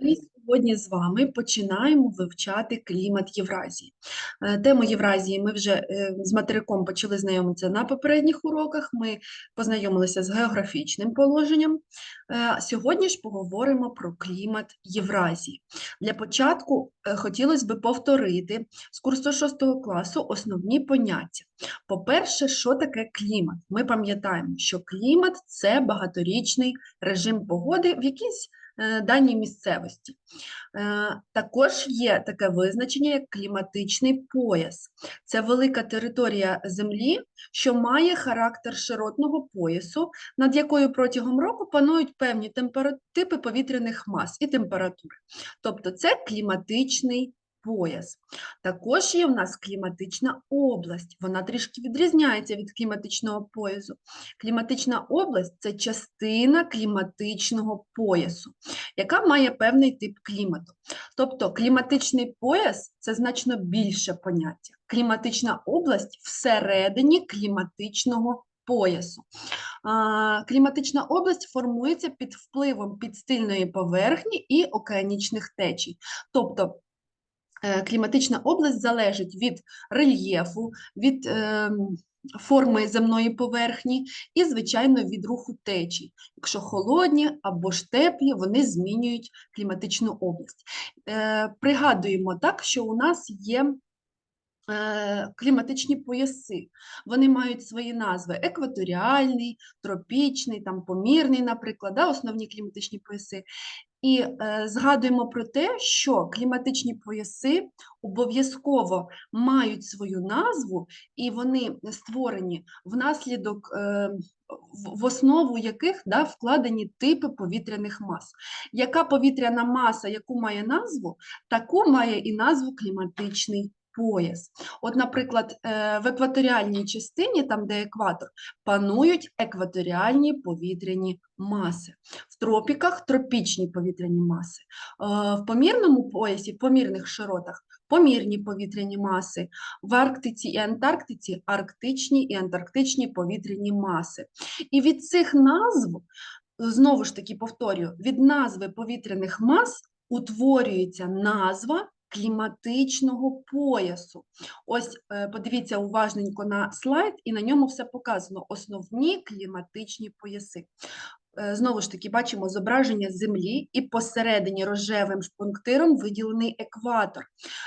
Ми сьогодні з вами починаємо вивчати клімат Євразії. Е, Тему Євразії ми вже е, з материком почали знайомитися на попередніх уроках. Ми познайомилися з географічним положенням. Е, Сьогодні ж поговоримо про клімат Євразії. Для початку хотілося б повторити з курсу 6 класу основні поняття. По-перше, що таке клімат? Ми пам'ятаємо, що клімат це багаторічний режим погоди в якійсь даній місцевості. Е, Також є таке визначення, як кліматичний пояс. Це велика територія Землі, що має характер широтного поясу, над якою протягом року панують певні типи повітряних мас і температури. Тобто це кліматичний пояс. Також є в нас кліматична область. Вона трішки відрізняється від кліматичного поясу. Кліматична область це частина кліматичного поясу, яка має певний тип клімату. Тобто кліматичний пояс це значно більше поняття. Кліматична область всередині кліматичного поясу. Кліматична область формується під впливом підстильної поверхні і океанічних течій. Тобто кліматична область залежить від рельєфу, від ем, форми земної поверхні і, звичайно, від руху течій. Якщо холодні або ж теплі, вони змінюють кліматичну область. Е, Пригадуємо так, що у нас є е, кліматичні пояси. Вони мають свої назви: екваторіальний, тропічний, там помірний, наприклад, да, основні кліматичні пояси. І е, згадуємо про те, що кліматичні пояси обов'язково мають свою назву, і вони створені внаслідок, е, в, основу яких да, вкладені типи повітряних мас. Яка повітряна маса, яку має назву, таку має і назву кліматичний пояс. От, наприклад, е, в екваторіальній частині, там де екватор, панують екваторіальні повітряні маси. В тропіках тропічні повітряні маси. Е, В помірному поясі, в помірних широтах помірні повітряні маси. В Арктиці і Антарктиці арктичні і антарктичні повітряні маси. І від цих назв, знову ж таки повторюю, від назви повітряних мас утворюється назва кліматичного поясу. Ось е, подивіться уважненько на слайд, і на ньому все показано. Основні кліматичні пояси. Е, Знову ж таки, бачимо зображення Землі, і посередині рожевим пунктиром виділений екватор.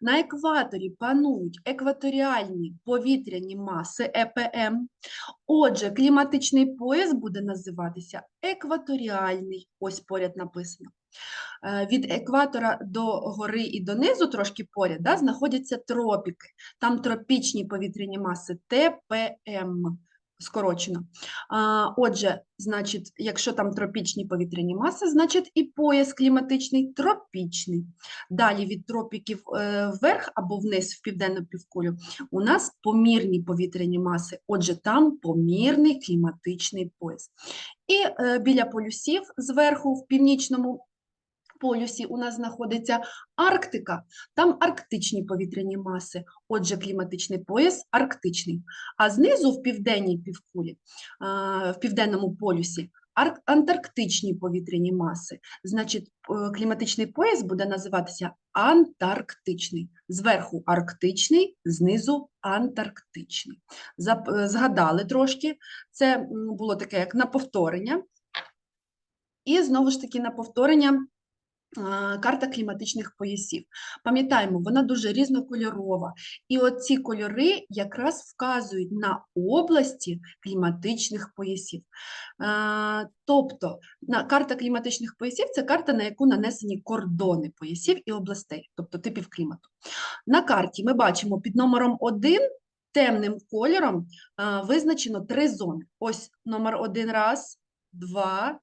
На екваторі панують екваторіальні повітряні маси ЕПМ. Отже, кліматичний пояс буде називатися екваторіальний. Ось поряд написано. Е, Від екватора до гори і донизу, трошки поряд, да, знаходяться тропіки. Там тропічні повітряні маси ТПМ скорочено. А, Отже, значить, якщо там тропічні повітряні маси, значить і пояс кліматичний тропічний. Далі від тропіків е, вверх або вниз в південну півкулю у нас помірні повітряні маси. Отже, там помірний кліматичний пояс. І е, біля полюсів зверху в північному полюсі у нас знаходиться Арктика, там арктичні повітряні маси, отже, кліматичний пояс арктичний. А знизу в південній півкулі, в південному полюсі, антарктичні повітряні маси. Значить, е, кліматичний пояс буде називатися антарктичний. Зверху арктичний, знизу антарктичний. Е, Згадали трошки, це було таке як на повторення. І знову ж таки на повторення карта кліматичних поясів. Пам'ятаємо, вона дуже різнокольорова. І оці кольори якраз вказують на області кліматичних поясів. Тобто карта кліматичних поясів це карта, на яку нанесені кордони поясів і областей, тобто типів клімату. На карті ми бачимо під номером 1 темним кольором визначено три зони. Ось номер один раз, два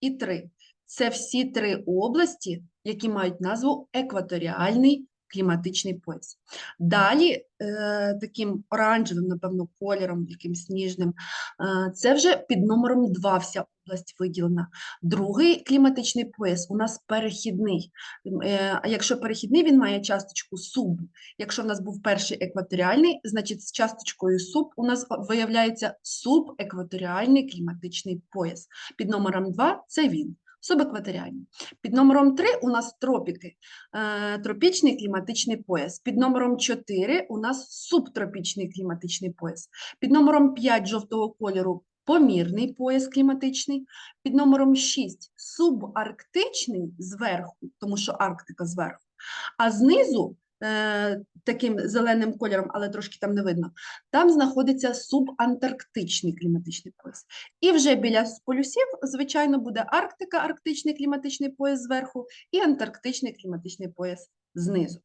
і три. Це всі три області, які мають назву екваторіальний кліматичний пояс. Далі е, таким оранжевим, напевно, кольором, якимсь сніжним, е, це вже під номером 2 вся область виділена. Другий кліматичний пояс у нас перехідний. Е, якщо перехідний, він має часточку суб. Якщо в нас був перший екваторіальний, значить з часточкою суб у нас виявляється субекваторіальний кліматичний пояс. Під номером 2 це він. Субекваторіальні. Під номером 3 у нас тропіки, е, тропічний кліматичний пояс. Під номером 4 у нас субтропічний кліматичний пояс. Під номером 5 жовтого кольору помірний пояс кліматичний. Під номером 6 субарктичний зверху, тому що Арктика зверху, а знизу е, таким зеленим кольором, але трошки там не видно, там знаходиться субантарктичний кліматичний пояс. І вже біля полюсів, звичайно, буде Арктика, арктичний кліматичний пояс зверху, і антарктичний кліматичний пояс знизу.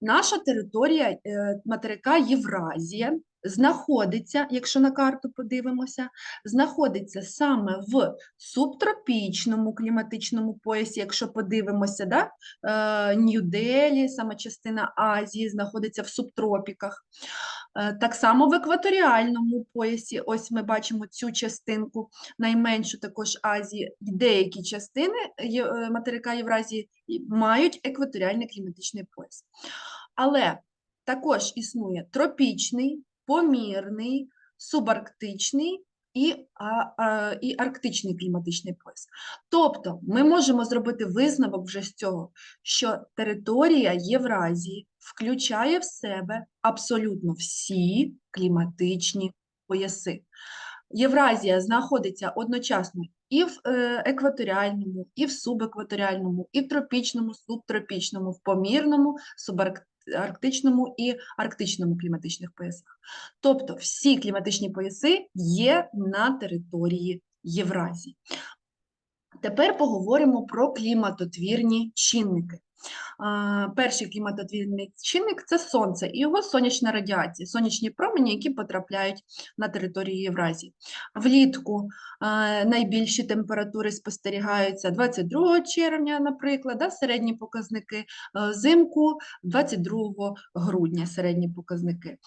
Наша територія е, материка Євразія знаходиться, якщо на карту подивимося, знаходиться саме в субтропічному кліматичному поясі, якщо подивимося, да? е, Нью-Делі, саме частина Азії, знаходиться в субтропіках. Е, Так само в екваторіальному поясі, ось ми бачимо цю частинку, найменшу також Азії, деякі частини е, материка Євразії мають екваторіальний кліматичний пояс. Але також існує тропічний, помірний, субарктичний і, а, а, і арктичний кліматичний пояс. Тобто ми можемо зробити висновок вже з цього, що територія Євразії включає в себе абсолютно всі кліматичні пояси. Євразія знаходиться одночасно і в е, екваторіальному, і в субекваторіальному, і в тропічному, субтропічному, в помірному, субарктичному і арктичному кліматичних поясах. Тобто всі кліматичні пояси є на території Євразії. Тепер поговоримо про кліматотвірні чинники. Перший кліматотвірний чинник це сонце і його сонячна радіація, сонячні промені, які потрапляють на територію Євразії. Влітку найбільші температури спостерігаються 22 червня, наприклад, середні показники, взимку 22 грудня середні показники.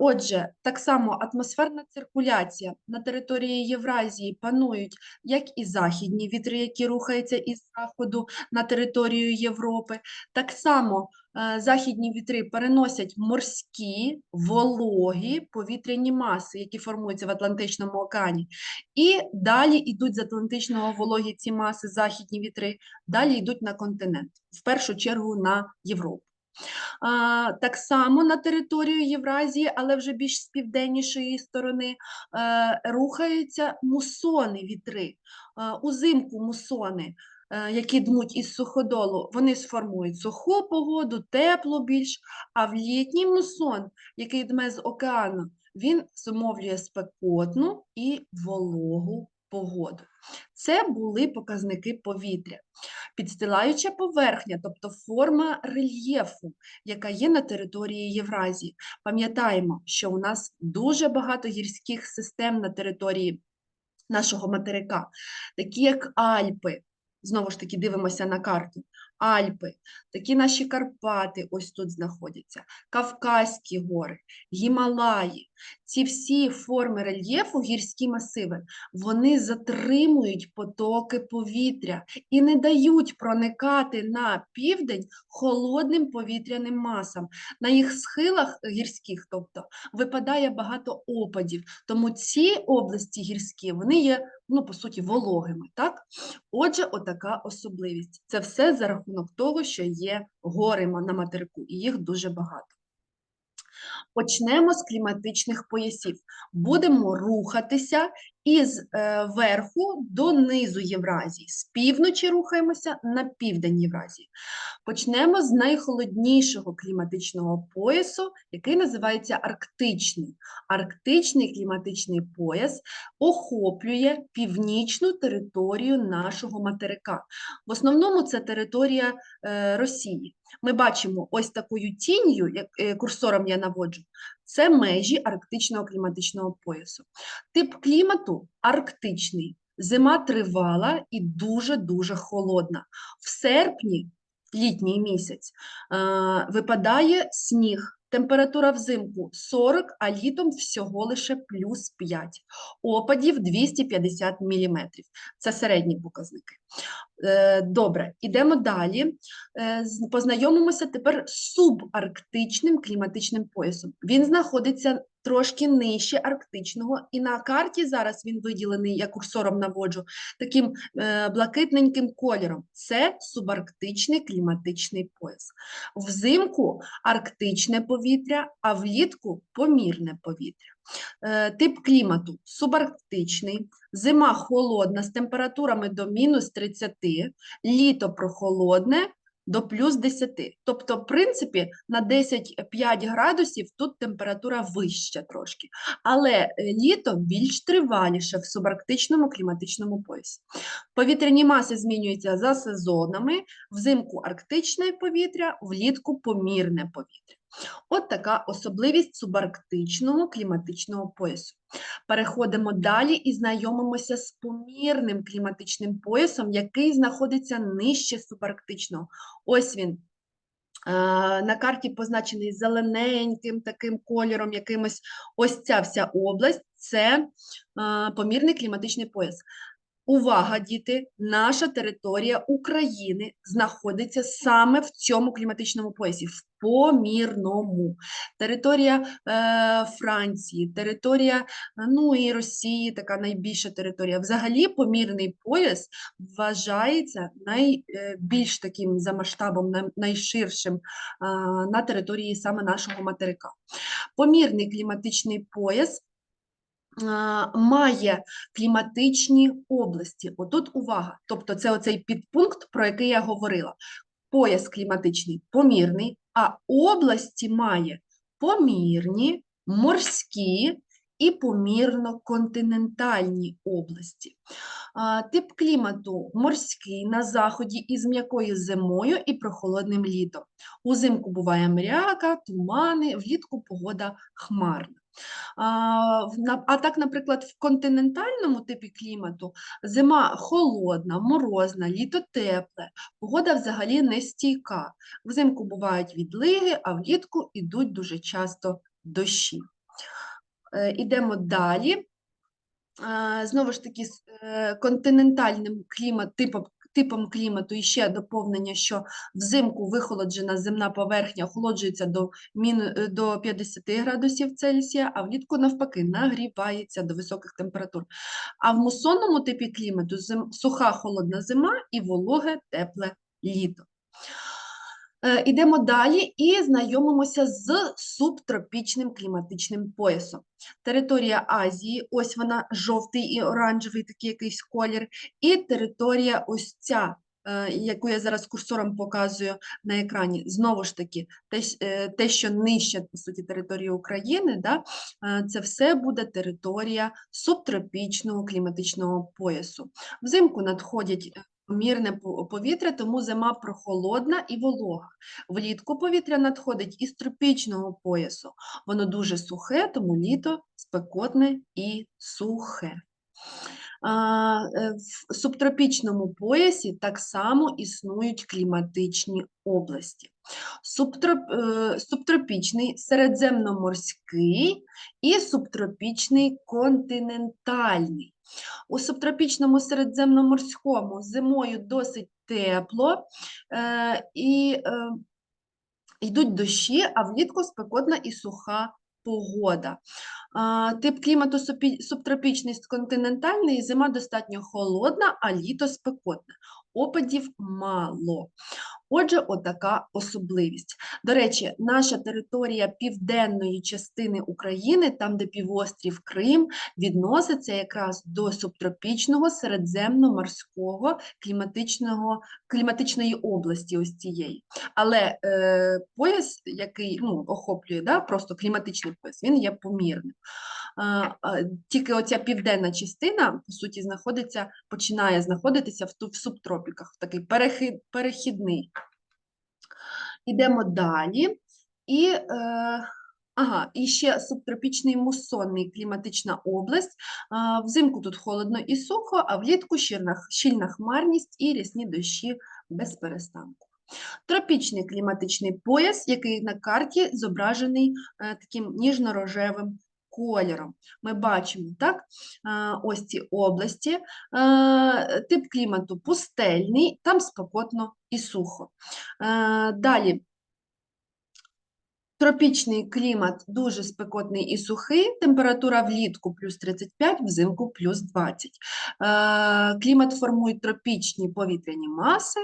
Отже, так само атмосферна циркуляція на території Євразії панують як і західні вітри, які рухаються із заходу на територію Європи. Так само е, західні вітри переносять морські, вологі повітряні маси, які формуються в Атлантичному океані. І далі йдуть з Атлантичного вологі ці маси, західні вітри, далі йдуть на континент, в першу чергу на Європу. Так само на територію Євразії, але вже більш з південнішої сторони, е, рухаються мусони вітри. Е, Узимку мусони, які дмуть із суходолу, вони сформують суху погоду, теплу більш, а в літній мусон, який дме з океану, він зумовлює спекотну і вологу погоду. Це були показники повітря. Підстилаюча поверхня, тобто форма рельєфу, яка є на території Євразії. Пам'ятаємо, що у нас дуже багато гірських систем на території нашого материка, такі як Альпи. Знову ж таки, дивимося на карту. Альпи, такі наші Карпати ось тут знаходяться, Кавказькі гори, Гімалаї. Ці всі форми рельєфу, гірські масиви, вони затримують потоки повітря і не дають проникати на південь холодним повітряним масам. На їх схилах гірських, тобто, випадає багато опадів, тому ці області гірські, вони є, ну, по суті, вологими, так? Отже, отака особливість. Це все за рахунок того, що є гори на материку, і їх дуже багато. Почнемо з кліматичних поясів. Будемо рухатися із е, верху до низу Євразії. З півночі рухаємося на південь Євразії. Почнемо з найхолоднішого кліматичного поясу, який називається Арктичний. Арктичний кліматичний пояс охоплює північну територію нашого материка. В основному це територія е, Росії. Ми бачимо ось такою тінню, як е, курсором я наводжу, це межі арктичного кліматичного поясу. Тип клімату арктичний. Зима тривала і дуже-дуже холодна. В серпні, літній місяць, е, випадає сніг. Температура взимку 40, а літом всього лише плюс 5. Опадів 250 мм. Це середні показники. Е, Добре, ідемо далі. Е, Познайомимося тепер з субарктичним кліматичним поясом. Він знаходиться трошки нижче арктичного, і на карті зараз він виділений, я курсором наводжу, таким е, блакитненьким кольором. Це субарктичний кліматичний пояс. Взимку арктичне повітря, а влітку помірне повітря. Е, Тип клімату субарктичний, зима холодна з температурами до мінус 30, літо прохолодне до плюс 10. Тобто, в принципі, на 10-5 градусів тут температура вища трошки. Але е, літо більш триваліше в субарктичному кліматичному поясі. Повітряні маси змінюються за сезонами, взимку арктичне повітря, влітку помірне повітря. От така особливість субарктичного кліматичного поясу. Переходимо далі і знайомимося з помірним кліматичним поясом, який знаходиться нижче субарктичного. Ось він. Е, На карті позначений зелененьким таким кольором, якимось ось ця вся область це е, помірний кліматичний пояс. Увага, діти! Наша територія України знаходиться саме в цьому кліматичному поясі, в помірному. Територія е, Франції, територія е, ну, і Росії, така найбільша територія. Взагалі, помірний пояс вважається найбільш таким за масштабом, найширшим е, на території саме нашого материка. Помірний кліматичний пояс має кліматичні області. Отут увага. Тобто це оцей підпункт, про який я говорила. Пояс кліматичний помірний, а області має помірні, морські і помірно-континентальні області. Тип клімату морський на заході із м'якою зимою і прохолодним літом. Узимку буває мряка, тумани, влітку погода хмарна. А, так, наприклад, в континентальному типі клімату зима холодна, морозна, літо тепле, погода взагалі нестійка. Взимку бувають відлиги, а влітку йдуть дуже часто дощі. Е, Ідемо далі. Знову ж таки, е, континентальним клімат, типом, типом клімату і ще доповнення, що взимку вихолоджена земна поверхня охолоджується до, е, до 50 градусів Цельсія, а влітку навпаки нагрівається до високих температур. А в мусонному типі клімату зим, суха холодна зима і вологе тепле літо. Е, Ідемо далі і знайомимося з субтропічним кліматичним поясом. Територія Азії, ось вона жовтий і оранжевий такий якийсь колір, і територія ось ця, е, яку я зараз курсором показую на екрані. Знову ж таки, те, е, що нижче, по суті, території України, да, е, це все буде територія субтропічного кліматичного поясу. Взимку надходять е, помірне по- повітря, тому зима прохолодна і волога. Влітку повітря надходить із тропічного поясу. Воно дуже сухе, тому літо спекотне і сухе. Е, В субтропічному поясі так само існують кліматичні області. Субтроп, е, субтропічний середземноморський і субтропічний континентальний. У субтропічному середземноморському зимою досить тепло е, і йдуть дощі, а влітку спекотна і суха погода. Тип клімату субтропічний континентальний, зима достатньо холодна, а літо спекотне. Опадів мало. Отже, отака особливість. До речі, наша територія південної частини України, там, де півострів Крим, відноситься якраз до субтропічного середземноморського кліматичного, кліматичної області ось цієї. Але е, пояс, який ну, охоплює да, просто кліматичний пояс, він є помірним. Тільки оця південна частина, по суті, знаходиться, починає знаходитися в, в субтропіках, в такий перехід, перехідний. Ідемо далі. І, е, ага, і ще субтропічний мусонний кліматична область. А, взимку тут холодно і сухо, а влітку щільна, щільна хмарність і рясні дощі без перестанку. Тропічний кліматичний пояс, який на карті зображений е, таким ніжно-рожевим кольором. Ми бачимо так, ось ці області. Тип клімату пустельний, там спокотно і сухо. Далі Тропічний клімат дуже спекотний і сухий, температура влітку плюс 35, взимку плюс 20. Е, Клімат формують тропічні повітряні маси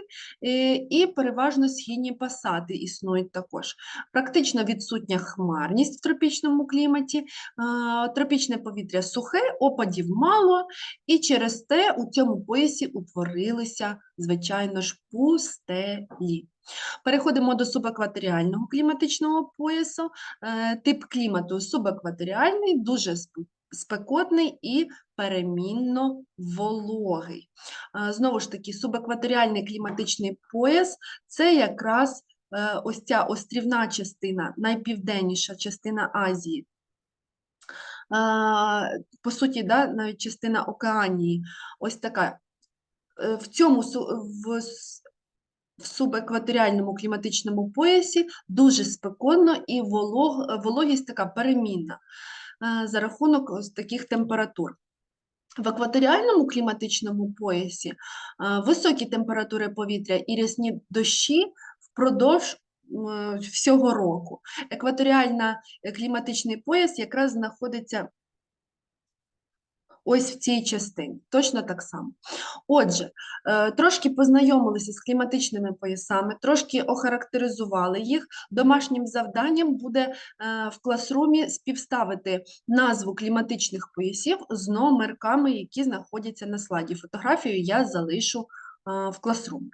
е, і переважно східні пасати існують також. Практично відсутня хмарність в тропічному кліматі, е, тропічне повітря сухе, опадів мало, і через те у цьому поясі утворилися, звичайно ж, пустелі. Переходимо до субекваторіального кліматичного поясу. Е, Тип клімату субекваторіальний, дуже сп- спекотний і перемінно вологий. Е, Знову ж таки, субекваторіальний кліматичний пояс це якраз е, ось ця острівна частина, найпівденніша частина Азії. По суті, да, навіть частина Океанії. Ось така. В цьому в в субекваторіальному кліматичному поясі дуже спекотно і волог, вологість така перемінна е, за рахунок таких температур. В екваторіальному кліматичному поясі е, високі температури повітря і рясні дощі впродовж всього року. Екваторіальна е, кліматичний пояс якраз знаходиться ось в цій частині, точно так само. Отже, е, трошки познайомилися з кліматичними поясами, трошки охарактеризували їх. Домашнім завданням буде е, в класрумі співставити назву кліматичних поясів з номерками, які знаходяться на слайді. Фотографію я залишу е, в класрумі.